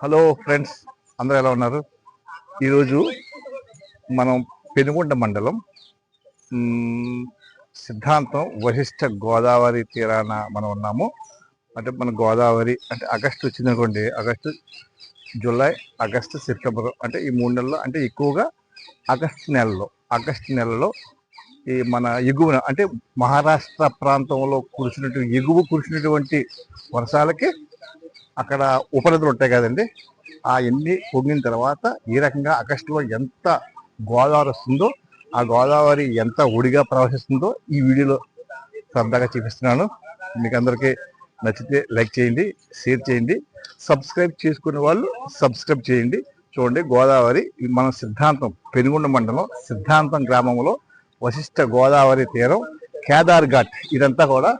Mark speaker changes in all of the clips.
Speaker 1: Hello friends అందరూ ఎలా ఉన్నారు? ఈరోజు మనం పెనుగొండ మండలం సిద్ధాంతం వశిష్ఠ గోదావరి తీరాన మనం ఉన్నాము. అంటే మన గోదావరి అంటే ఆగస్టు వచ్చిందనుకోండి ఆగస్టు జూలై ఆగస్టు సెప్టెంబర్ అంటే ఈ మూడు నెలల్లో అంటే ఎక్కువగా ఆగస్టు నెలలో ఆగస్టు నెలలో ఈ మన ఎగువన అంటే మహారాష్ట్ర ప్రాంతంలో కురిసినటువంటి ఎగువ కురిసినటువంటి వర్షాలకి అక్కడ ఉపనదులు ఉంటాయి కదండి. ఆ ఎన్ని పొంగిన తర్వాత ఈ రకంగా ఆగస్టులో ఎంత గోదావరి వస్తుందో ఆ గోదావరి ఎంత ఒడిగా ప్రవహిస్తుందో ఈ వీడియోలో సరదాగా చూపిస్తున్నాను. మీకు అందరికీ నచ్చితే లైక్ చేయండి షేర్ చేయండి సబ్స్క్రైబ్ చేసుకునే వాళ్ళు సబ్స్క్రైబ్ చేయండి. చూడండి గోదావరి ఇది మన సిద్ధాంతం పెనుగొండ మండలం సిద్ధాంతం గ్రామంలో వశిష్ఠ గోదావరి తీరం కేదార్ ఘాట్ ఇదంతా కూడా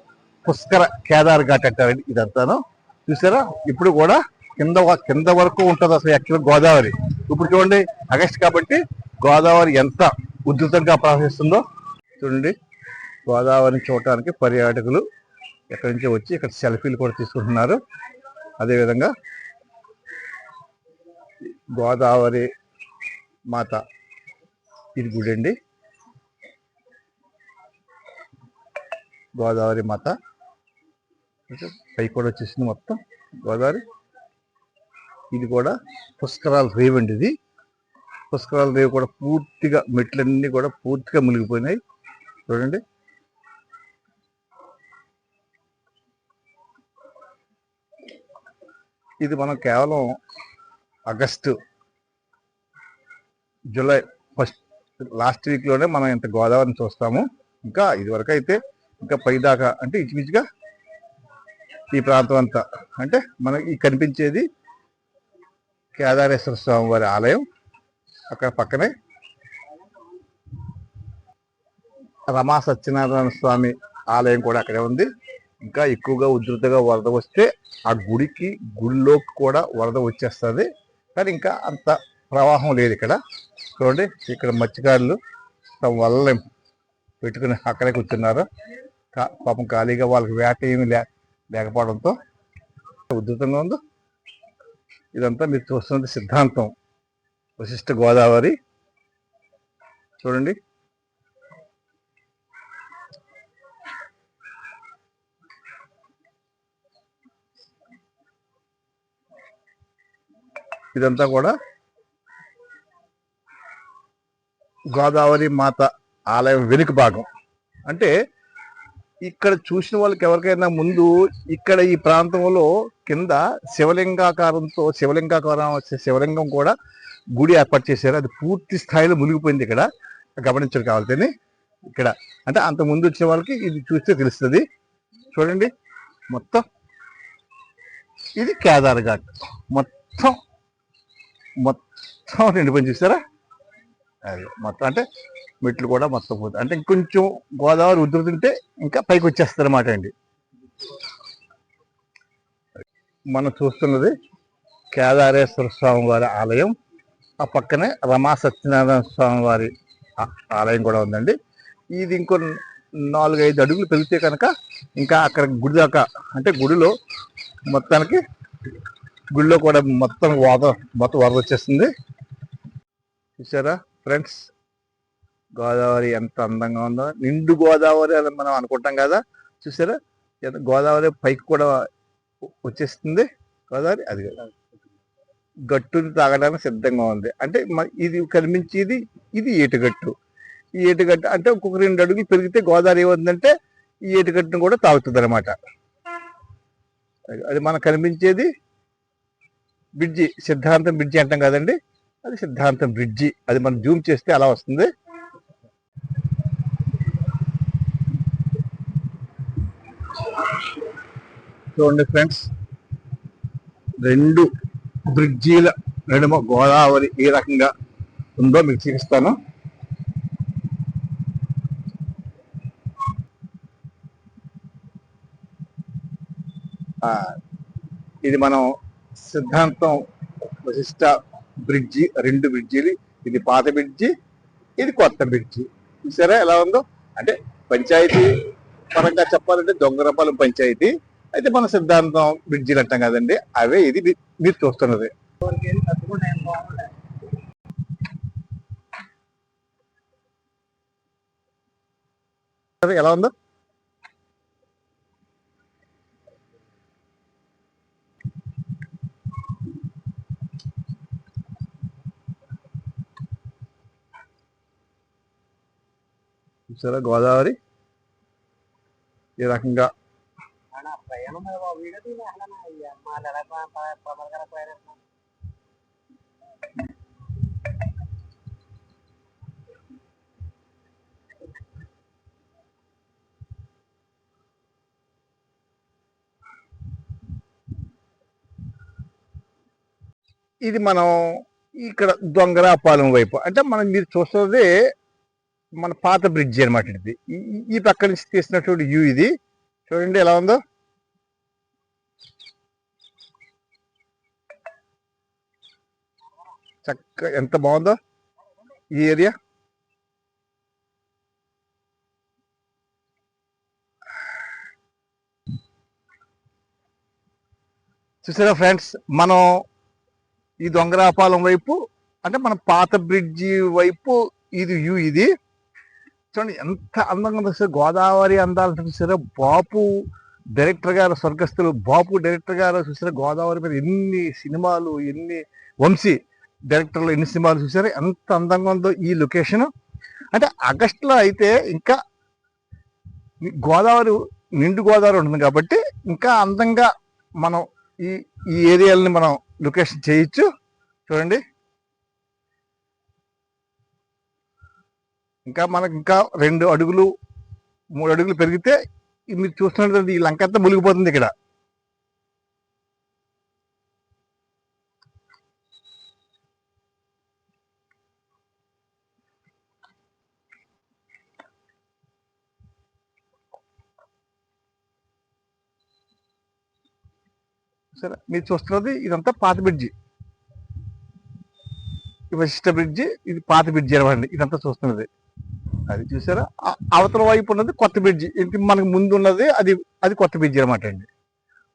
Speaker 1: పుష్కర కేదార్ ఘాట్ అంటారండి ఇదంతాను. చూసారా? ఇప్పుడు కూడా కింద కింద వరకు ఉంటుంది అసలు యాక్చువల్ గోదావరి. ఇప్పుడు చూడండి ఆగస్ట్ కాబట్టి గోదావరి ఎంత ఉధృతంగా ప్రవహిస్తుందో చూడండి. గోదావరిని చూడటానికి పర్యాటకులు ఎక్కడి నుంచి వచ్చి ఇక్కడ సెల్ఫీలు కూడా తీసుకుంటున్నారు. అదేవిధంగా గోదావరి మాత ఇది గుడి అండి గోదావరి మాత పై కూడా వచ్చేసింది మొత్తం. గోదావరి ఇది కూడా పుష్కరాల రేవ్ అండి ఇది. పుష్కరాల రేవ్ కూడా పూర్తిగా మెట్లన్నీ కూడా పూర్తిగా మునిగిపోయినాయి. చూడండి. ఇది మనం కేవలం ఆగస్టు జూలై ఫస్ట్ లాస్ట్ వీక్లోనే మనం ఇంత గోదావరిని చూస్తాము. ఇంకా ఇదివరకు అయితే ఇంకా పైదాకా అంటే ఇంచుమించుగా ఈ ప్రాంతం అంతా. అంటే మనకి కనిపించేది కేదారేశ్వర స్వామి వారి ఆలయం. అక్కడ పక్కనే రమా సత్యనారాయణ స్వామి ఆలయం కూడా అక్కడే ఉంది. ఇంకా ఎక్కువగా ఉధృతగా వరద వస్తే ఆ గుడికి గుడిలోకి కూడా వరద వచ్చేస్తుంది. కానీ ఇంకా అంత ప్రవాహం లేదు ఇక్కడ. చూడండి ఇక్కడ మత్స్యకారులు తమ వల్ల పెట్టుకుని అక్కడే కూర్చున్నారు. కా- పాపం ఖాళీగా వాళ్ళకి వేట ఏమి లే లేకపోవడంతో ఉధృతంగా ఉందో. ఇదంతా మీరు చూస్తున్నది సిద్ధాంతం. వశిష్ఠ గోదావరి. చూడండి. ఇదంతా కూడా గోదావరి మాత ఆలయం వెనుక భాగం. అంటే ఇక్కడ చూసిన వాళ్ళకి ఎవరికైనా ముందు ఇక్కడ ఈ ప్రాంతంలో కింద శివలింగాకారంతో శివలింగాకారం వచ్చే శివలింగం కూడా గుడి ఏర్పాటు చేశారు. అది పూర్తి స్థాయిలో మునిగిపోయింది ఇక్కడ. గమనించరు కావాలని ఇక్కడ అంటే అంత ముందు వచ్చిన వాళ్ళకి ఇది చూస్తే తెలుస్తుంది. చూడండి. మొత్తం ఇది కేదార్ ఘాట్. మొత్తం మొత్తం నిండిపోయింది చూసారా? అది మొత్తం అంటే మెట్లు కూడా మొత్తం పోతాయి. అంటే ఇంకొంచెం గోదావరి ఉధృతుంటే ఇంకా పైకి వచ్చేస్తుంది అనమాట అండి. మనం చూస్తున్నది కేదారేశ్వర స్వామి వారి ఆలయం. ఆ పక్కనే రమా సత్యనారాయణ స్వామి వారి ఆ- ఆలయం కూడా ఉందండి. ఇది ఇంకో నాలుగైదు అడుగులు పెరిగితే కనుక ఇంకా అక్కడ గుడి దాకా అంటే గుడిలో మొత్తానికి గుడిలో కూడా మొత్తం వరద మొత్తం వరద వచ్చేస్తుంది. చూసారా ఫ్రెండ్స్? గోదావరి ఎంత అందంగా ఉందో. నిండు గోదావరి అని మనం అనుకుంటాం కదా. చూసారా? గోదావరి పైకి కూడా వచ్చేస్తుంది. గోదావరి అది గట్టుని తాగడానికి సిద్ధంగా ఉంది. అంటే ఇది కనిపించేది ఇది ఏటుగట్టు. ఈ ఏటుగట్టు అంటే ఒక్కొక్క రెండు అడుగులు పెరిగితే గోదావరి ఏముందంటే ఈ ఏటుగట్టును కూడా తాగుతుంది అనమాట అది మనకు కనిపించేది బ్రిడ్జి. సిద్ధాంతం బ్రిడ్జి అంటాం కదండి. అది సిద్ధాంతం బ్రిడ్జి. అది మనం జూమ్ చేస్తే అలా వస్తుంది. చూడండి ఫ్రెండ్స్ రెండు బ్రిడ్జీల నడుమ గోదావరి ఏ రకంగా ఉందో మీకు చూపిస్తాను. ఇది మనం సిద్ధాంతం వశిష్ట బ్రిడ్జి రెండు బ్రిడ్జిలు. ఇది పాత బ్రిడ్జి ఇది కొత్త బ్రిడ్జి. సరే ఎలా ఉందో? అంటే పంచాయతీ పరంగా చెప్పాలంటే దొంగరపాలెం పంచాయతీ. అయితే మన సిద్ధాంతం బ్రిడ్జిలు అంటాం కదండి అవే ఇది మీరు చూస్తున్నది. ఎలా ఉందో? చూసారా గోదావరి? ఈ రకంగా. ఇది మనం ఇక్కడ దొంగరాపాలెం వైపు. అంటే మనం మీరు చూస్తుంది మన పాత బ్రిడ్జ్ అనమాట ఇది. ఈ- ఈ పక్క నుంచి తీసినటువంటి వ్యూ ఇది. చూడండి ఎలా ఉందో. చక్క ఎంత బాగుందో ఈ ఏరియా. చూసారా ఫ్రెండ్స్ మనం ఈ దొంగరాపాలెం వైపు అంటే మన పాత బ్రిడ్జి వైపు ఇది వ్యూ ఇది. చూడండి ఎంత అందంగా ఉందో గోదావరి అందాలు చూసారా? బాపు డైరెక్టర్ గారు స్వర్గస్థులు బాపు డైరెక్టర్ గారు చూసారా? గోదావరి మీద ఎన్ని సినిమాలు ఎన్ని వంశీ డైరెక్టర్లు ఎన్ని సినిమాలు చూసారా? ఎంత అందంగా ఉందో ఈ లొకేషన్. అంటే ఆగస్టులో అయితే ఇంకా గోదావరి నిండు గోదావరి ఉంటుంది కాబట్టి ఇంకా అందంగా మనం ఈ ఈ ఏరియాలని మనం లొకేషన్ చేయొచ్చు. చూడండి. ఇంకా మనకి ఇంకా రెండు అడుగులు మూడు అడుగులు పెరిగితే మీరు చూస్తున్నటువంటి ఈ లంక అంతా మునిగిపోతుంది ఇక్కడ. సరే మీరు చూస్తున్నది ఇదంతా పాత బ్రిడ్జి. ఈ వశిష్ట బ్రిడ్జి ఇది పాత బ్రిడ్జి అనమాట ఇదంతా చూస్తున్నది. అది చూసారా? అవతల వైపు ఉన్నది కొత్త బ్రిడ్జి. ఇంటి మనకు ముందు ఉన్నది అది అది కొత్త బ్రిడ్జి అనమాట అండి.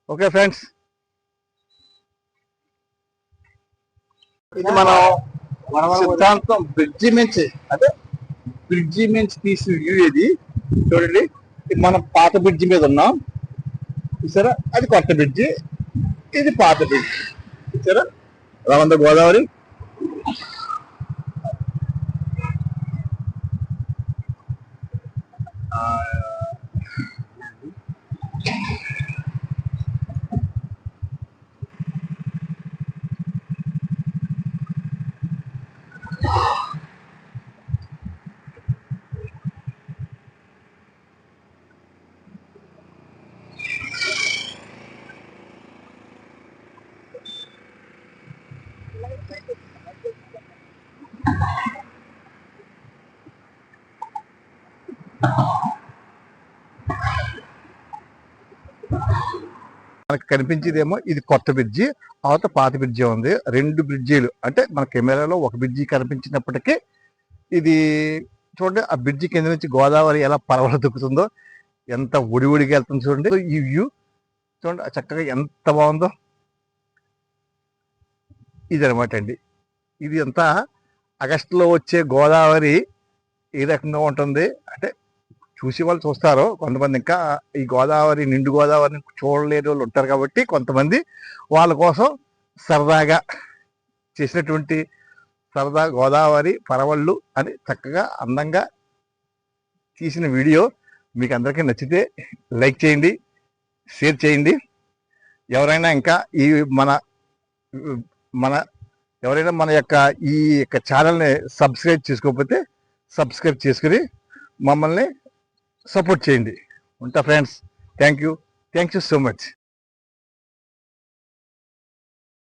Speaker 1: Okay friends? ఇది మనం సిద్ధాంతం బ్రిడ్జి నుంచి అదే బ్రిడ్జి నుంచి తీసిన వ్యూ ఇది. చూడండి మనం పాత బ్రిడ్జి మీద ఉన్నాం. చూసారా? అది కొత్త బ్రిడ్జి. ఇది పాత బ్రిడ్జి. చూసారా? ఎలా గోదావరి. మనకు కనిపించేదేమో ఇది కొత్త బ్రిడ్జి అవత పాత బ్రిడ్జి ఉంది. రెండు బ్రిడ్జీలు. అంటే మన కెమెరాలో ఒక బ్రిడ్జి కనిపించినప్పటికీ ఇది చూడండి ఆ బ్రిడ్జి కింద నుంచి గోదావరి ఎలా పరవలు దుక్కుతుందో ఎంత ఒడి ఒడిగా వెళ్తుంది చూడండి. ఈ వ్యూ చూడండి ఆ చక్కగా ఎంత బాగుందో. ఇది అనమాట అండి. ఇది అంతా ఆగస్టులో వచ్చే గోదావరి ఏ రకంగా ఉంటుంది? అంటే చూసి వాళ్ళు చూస్తారు. కొంతమంది ఇంకా ఈ గోదావరి నిండు గోదావరిని చూడలేని వాళ్ళు ఉంటారు కాబట్టి కొంతమంది వాళ్ళ కోసం సరదాగా చేసినటువంటి సరదా గోదావరి పరవళ్ళు అని చక్కగా అందంగా తీసిన వీడియో మీకు అందరికీ నచ్చితే లైక్ చేయండి షేర్ చేయండి. ఎవరైనా ఇంకా ఈ మన మన ఎవరైనా మన యొక్క ఈ యొక్క ఛానల్ని సబ్స్క్రైబ్ చేసుకోకపోతే సబ్స్క్రైబ్ చేసుకుని మమ్మల్ని సపోర్ట్ చేయండి. ఉంటా friends. Thank you thank you so much.